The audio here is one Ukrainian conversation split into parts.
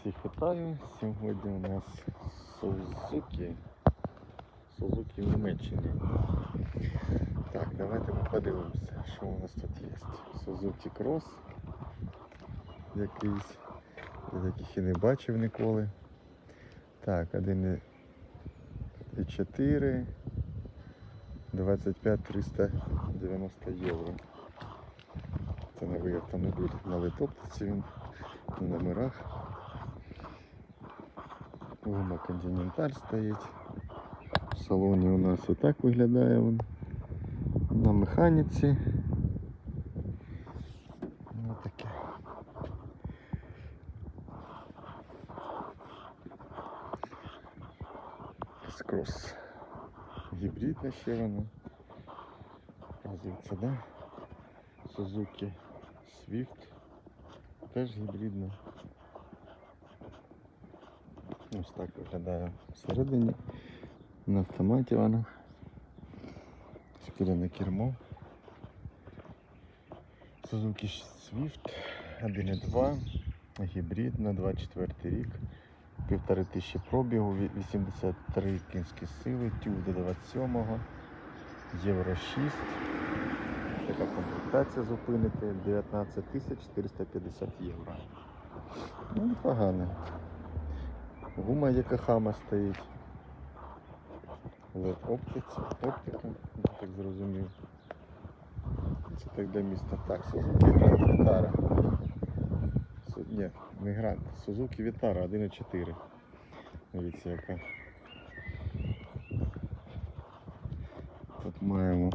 Всіх вітаю. Сьогодні у нас Сузуки. Сузуки в Німеччині. Так, давайте ми подивимося, що у нас тут є. Сузуки Крос. Якийсь. Я таких і не бачив ніколи. Так, 1,4. 25 390 євро. Це новий автомобіль, на литоптиці він, на номерах. Гума Континенталь стоїть. В салоні у нас отак виглядає він. На механіці. Ось таке. Скрос. Гібридна ще вона. Оказується, да? Suzuki Swift. Теж гібридна. Ось так виглядає всередині. На автоматі вона. Шкіряне кермо. Suzuki Swift 1.2. Гібрид на 24 рік. Півтори тисячі пробігу, 83 кінські сили, тюб до 27-го, Євро 6. Така комплектація зупинити 19 450 євро. Ну, непогано. Гума Якохама стоїть. LED оптиця, оптика, я так зрозумів. Це так для міста. Так, Suzuki Grand Vitara. Су- Ні, не Grand, Suzuki Vitara 1.4. Дивіться яка. Тут маємо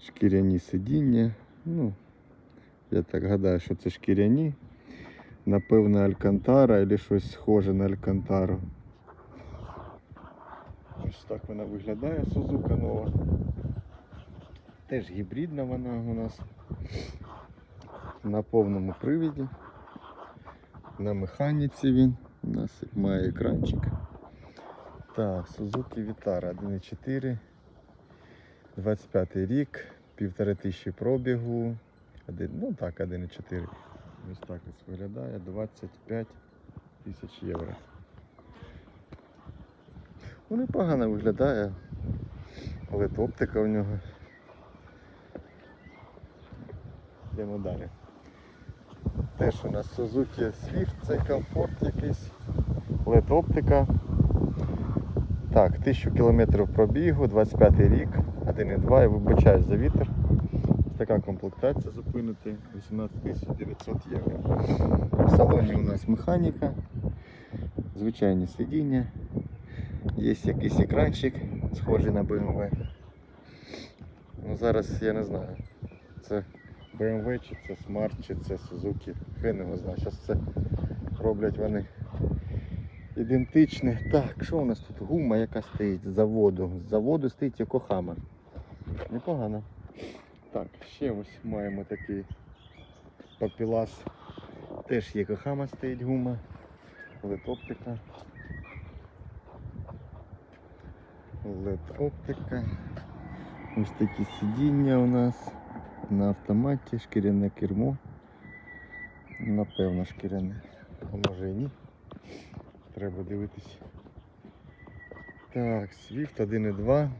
шкіряні сидіння. Ну, я так гадаю, що це шкіряні. Напевно, Алькантара або щось схоже на Алькантару. Ось так вона виглядає, Сузука нова. Теж гібридна вона у нас. На повному привіді. На механіці він. У нас має екранчик. Так, Suzuki Vitara 1.4. 25 рік, півтори тисячі пробігу. Один, ну так, 1,4. Ось так ось виглядає. 25 тисяч євро. Ну непогано виглядає. Але оптика в нього. Йдемо далі. Теж у нас Suzuki Swift, це комфорт якийсь. LED оптика. Так, 1000 км пробігу, 25 рік, 1,2, я вибачаюсь за вітер. Така комплектація зупинити 18 900 євро. В салоні у нас механіка, звичайні сидіння, є якийсь екранчик, схожий на BMW. Ну, зараз я не знаю, це BMW чи це Smart, чи це Suzuki, хрен його знає. Зараз це роблять вони ідентичне. Так, що у нас тут? Гума, яка стоїть з заводу. З заводу стоїть Йокохама. Непогано. Так, ще ось маємо такий папілас. Теж Йокохама стоїть гума. LED-оптика. LED-оптика. Ось такі сидіння у нас на автоматі, шкіряне кермо. Напевно, шкіряне. А може і ні. Треба дивитись. Так, Swift 1.2,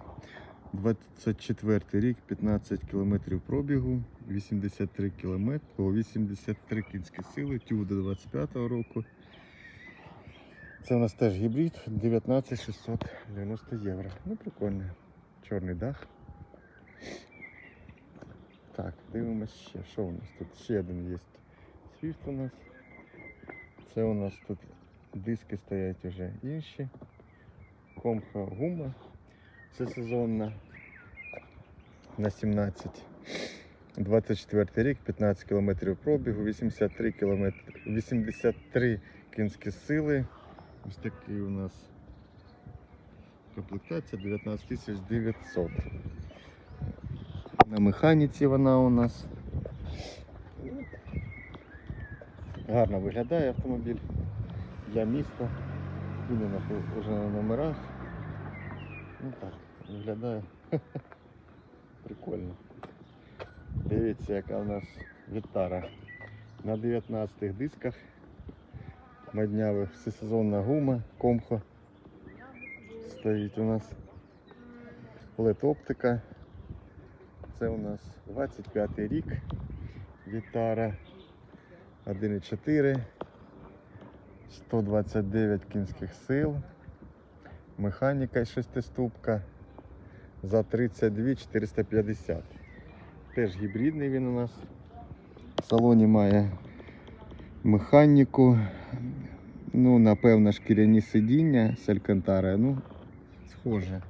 24 рік, 15 км пробігу, 83 км, 83 кінські сили, тюб до 25 року. Це у нас теж гібрид 19 690 євро. Ну прикольно. Чорний дах. Так, дивимось ще. Що у нас тут? Ще один є. Swift у нас. Це у нас тут диски стоять вже інші. Комха гума. Це сезонна на 17. 24 рік, 15 км пробігу, 83 км, 83 кінські сили. Ось такий у нас комплектація 19 900. На механіці вона у нас. Гарно виглядає автомобіль для міста. Він у нас вже на номерах. Ну так, виглядає прикольно. Дивіться, яка у нас гітара. На 19 дисках. Моднявих, всесезонна гума, комхо. Стоїть у нас LED. Це у нас 25 рік. Гітара 1,4. 129 кінських сил. Механіка шестиступка за 32 450. Теж гібридний він у нас. В салоні має механіку. Ну, напевно, шкіряні сидіння з. Ну, схоже.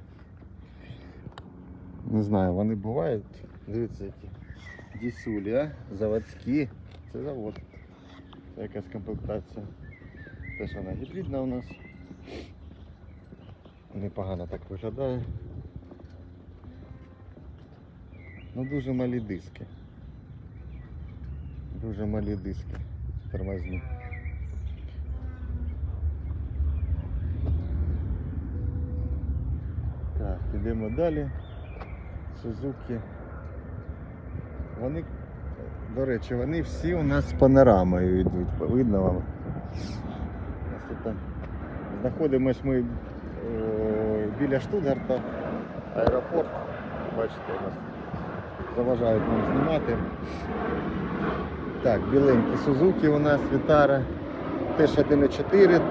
Не знаю, вони бувають. Дивіться, які дісулі, а? Заводські. Це завод. Це якась комплектація. Теж вона гібридна у нас. Непогано так виглядає. Ну дуже малі диски. Дуже малі диски. Тормозні. Так, йдемо далі. Сузуки. Вони, до речі, вони всі у нас з панорамою йдуть. Видно вам? Знаходимось ми е, біля Штутгарта, аеропорт. Бачите, у нас заважають нам знімати. Так, біленькі Сузуки у нас, Вітара, теж 1.4,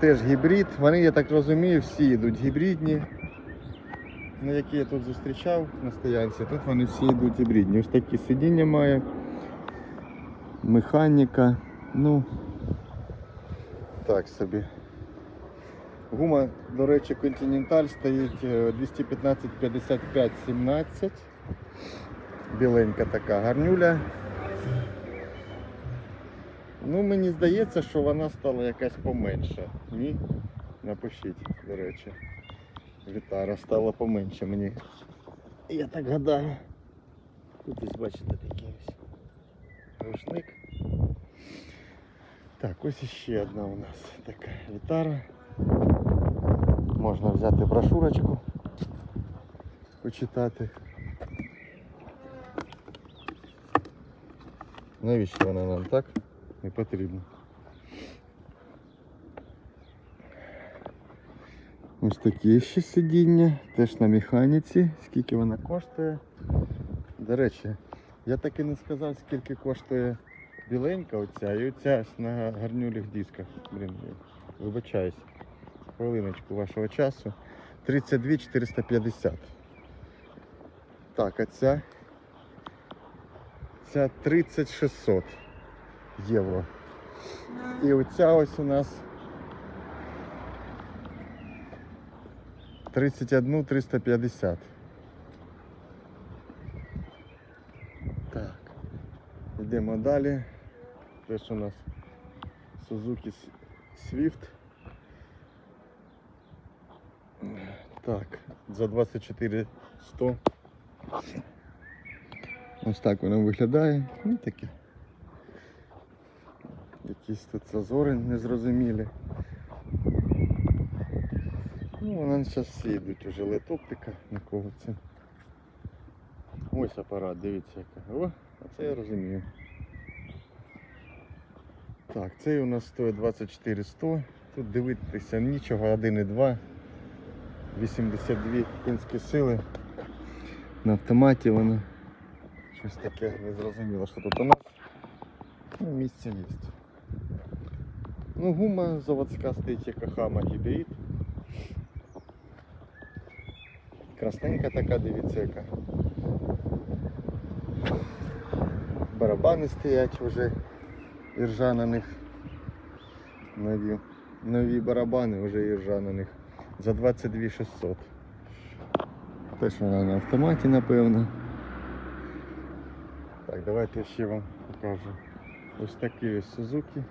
теж гібрид. Вони, я так розумію, всі йдуть гібридні. Ну, які я тут зустрічав на стоянці, тут вони всі йдуть гібридні. Ось такі сидіння має. Механіка. Ну так собі. Гума, до речі, Continental стоїть е, 215 55 17. Біленька така гарнюля. Ну, мені здається, що вона стала якась поменша. Ні? Напишіть, до речі. Вітара стала поменше мені. Я так гадаю. Тут ось бачите такий ось рушник. Так, ось іще одна у нас така вітара. Можна взяти брошурочку, почитати. Навіщо вона нам так? Не потрібно. Ось такі ще сидіння, теж на механіці. Скільки вона коштує? До речі, я так і не сказав, скільки коштує біленька оця і оця на гарнюліх дисках. Блін, вибачаюсь. Хвилиночку вашого часу. 32 450. Так, а ця. Ця 30 600 євро. І оця ось у нас 31 350. Так. Йдемо далі. Теж у нас Suzuki S- Swift. Так, за 24 100. Ось так воно виглядає. Ну таке. Якісь тут зазори незрозумілі. Ну, вона зараз всі йдуть уже летоптика, нікого це. Ось апарат, дивіться яка. О, а це я розумію. Так, цей у нас стоїть 24 100. Тут дивитися нічого, 1,2. 82 кінські сили. На автоматі воно. Щось таке незрозуміло, що тут у нас. Ну, місце є. Ну, гума заводська стоїть як Хама гібрид. Красненька така, дивіться яка. Барабани стоять вже іржа на них. Нові, нові барабани вже іржа на них. За 22 600. Теж вона на автоматі, напевно. Так, давайте ще вам покажу. Ось такі ось Suzuki.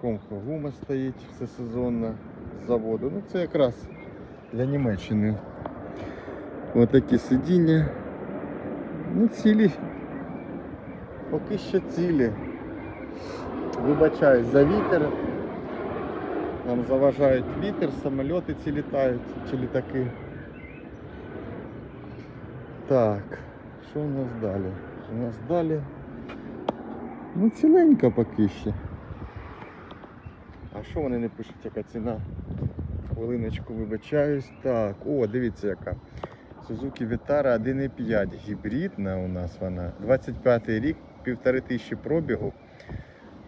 Комхо гума стоїть всесезонна з заводу. Ну це якраз для Німеччини. Ось такі сидіння. Ну цілі. Поки що цілі. Вибачаюсь за вітер. Нам заважають вітер, самольоти ці літають чи літаки. Так, Що у нас далі? У нас далі. Ну ціленька поки ще. А що вони не пишуть, яка ціна? Хвилиночку вибачаюсь. Так, о, дивіться яка. Suzuki Vitara 1.5 гібридна у нас вона. 25 рік, півтори тисячі пробігу.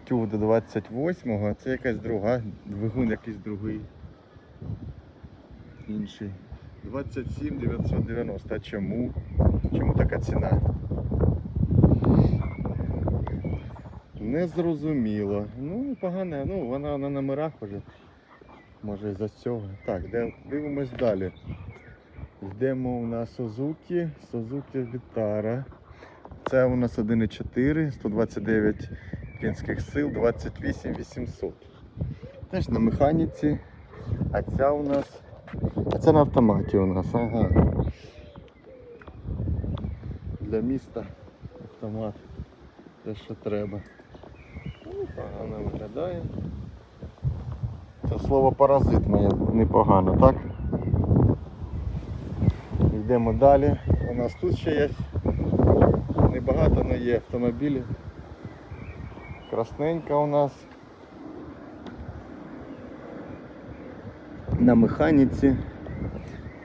Тюг до 28-го. Це якась друга, двигун якийсь другий. Інший. 27 990. А чому? Чому така ціна? Не зрозуміло. Ну, погано, ну вона на номерах вже. Може із-за цього. Так, де- дивимось далі. Йдемо на Suzuki, Suzuki Vitara. Це у нас 1.4, 129 кінських сил, 28 800. Теж на механіці. А ця у нас. А це на автоматі у нас, ага. Для міста автомат. Те, що треба. Ну, погано виглядає. Це слово паразит моє непогано, так? Йдемо далі. У нас тут ще є небагато, але є автомобілі. Красненька у нас. На механіці.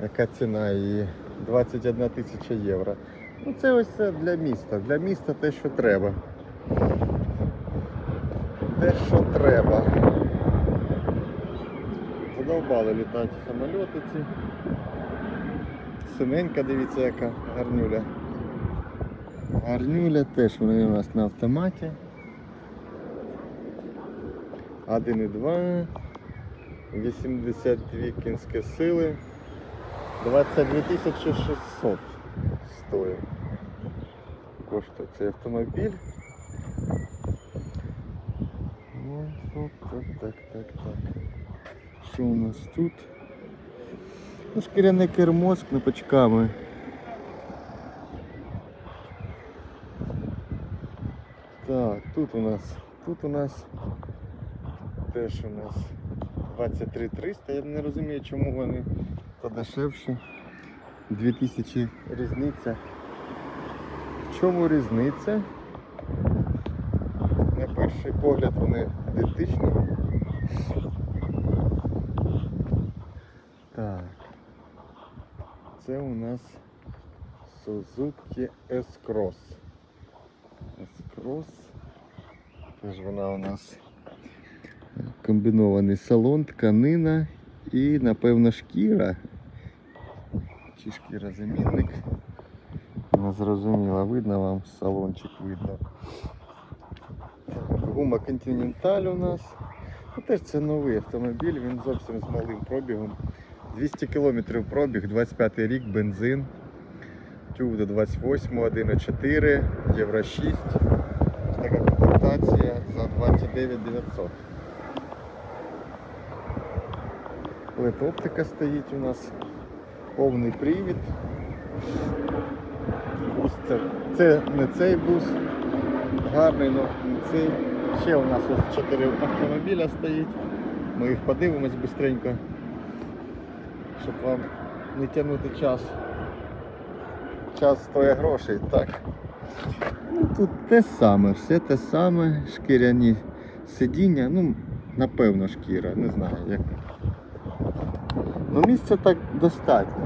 Яка ціна її? 21 тисяча євро. Ну це ось це для міста. Для міста те, що треба. Те, що треба. Задовбали літати самольоти ці. Синенька, дивіться, яка гарнюля. Гарнюля теж вони у нас на автоматі. 1,2, 82 кінські сили, 22 600 стоїть. Коштує цей автомобіль. Ну, так, так, так, так. Що у нас тут? Ну, шкіряне кермо з кнопочками. Так, тут у нас, тут у нас теж у нас 23 300. Я не розумію, чому вони то дешевші. 2000 різниця. В чому різниця? На перший погляд вони ідентичні. Так. Це у нас Suzuki S-Cross. S-Cross. Теж вона у нас комбінований салон, тканина і, напевно, шкіра. Чи шкіра замінник. Зрозуміло, видно вам салончик видно. Гума Continental у нас. Ну, теж це новий автомобіль, він зовсім з малим пробігом. 200 км пробіг, 25 рік, бензин. Тюг до 28, 1,4, Євро 6. Така комплектація за 29 900. LED оптика стоїть у нас. Повний привід. Бус це, це не цей бус. Гарний, але не цей. Ще у нас ось 4 автомобіля стоїть. Ми їх подивимось швидко щоб вам не тягнути час. Час стоїть грошей, так. Ну, тут те саме, все те саме, шкіряні сидіння, ну, напевно, шкіра, не знаю як. Ну місця так достатньо.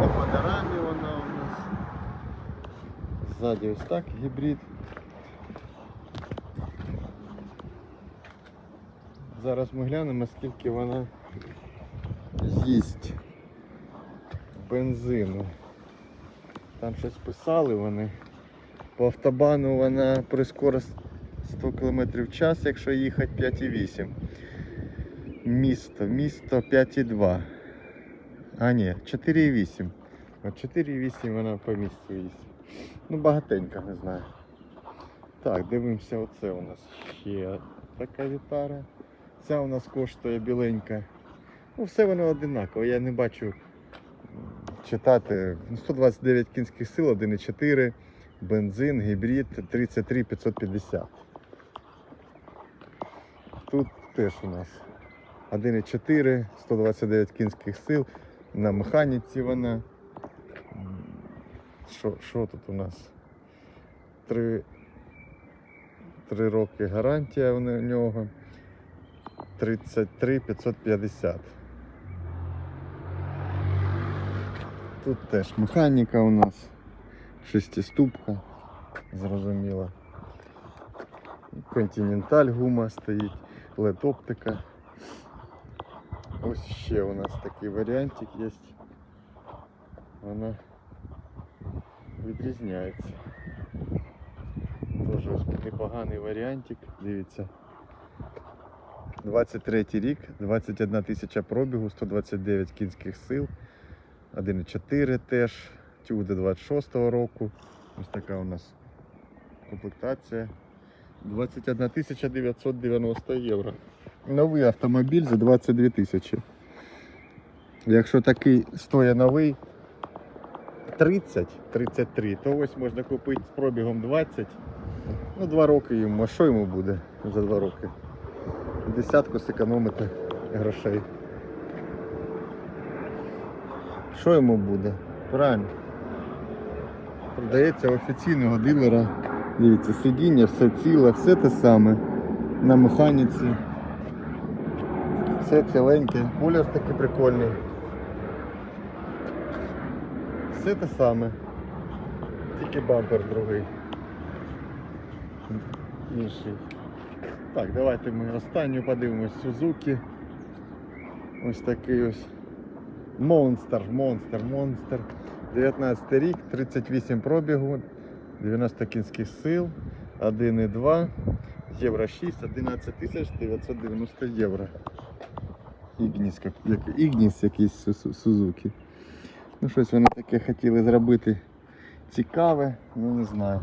На панорамі вона у нас. Ззаді ось так гібрид. Зараз ми глянемо, скільки вона їсть бензину. Там щось писали вони. По автобану вона при скорості 100 км в час, якщо їхати 5,8. Місто, місто 5,2. А ні, 4,8. 4,8 вона по місту їсть. Ну багатенько, не знаю. Так, дивимося, оце у нас ще така вітара. Ця у нас коштує біленька Ну, все воно одинаково. Я не бачу читати. Ну, 129 кінських сил, 1,4, бензин, гібрид 33 550. Тут теж у нас 1,4, 129 кінських сил. На механіці вона. Що, що тут у нас? Три, три роки гарантія в нього. 33 550. Тут теж механіка у нас. Шестиступка, зрозуміло. Континенталь гума стоїть, LED оптика. Ось ще у нас такий варіантик є. Вона відрізняється. Ось непоганий варіантик, дивіться. 23 рік, 21 тисяча пробігу, 129 кінських сил, 1,4 теж, тюг до 26 року. Ось така у нас комплектація. 21 тисяча 990 євро. Новий автомобіль за 22 тисячі. Якщо такий стоїть новий 30-33, то ось можна купити з пробігом 20. Ну, 2 роки йому, а що йому буде за 2 роки? Десятку зекономити грошей. Що йому буде? Правильно. Продається офіційного дилера. Дивіться, сидіння, все ціле, все те саме. На механіці. Все ціленьке. Колір такий прикольний. Все те саме. Тільки бампер другий. Інший. Так, давайте ми останню подивимось Сузуки. Ось такий ось монстр, монстр, монстр. 19 рік, 38 пробігу, 90 кінських сил, 1,2, євро 6, 11 тисяч 990 євро. Ігніс, як, Ігніс якийсь Су- Су- Сузуки. Ну щось вони таке хотіли зробити цікаве, ну не знаю.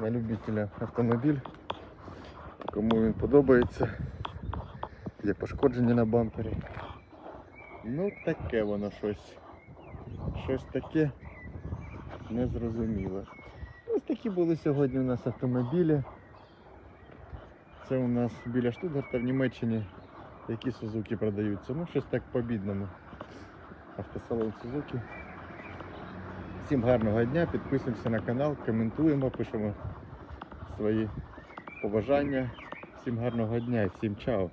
На любителя автомобіль. Кому він подобається. Є пошкодження на бампері. Ну таке воно щось. Щось таке незрозуміле. Ось такі були сьогодні у нас автомобілі. Це у нас біля Штутгарта в Німеччині. Які Сузуки продаються. Ну, щось так по-бідному. Автосалон Сузуки. Всім гарного дня, підписуємося на канал, коментуємо, пишемо свої побажання. Всім гарного дня всім чао!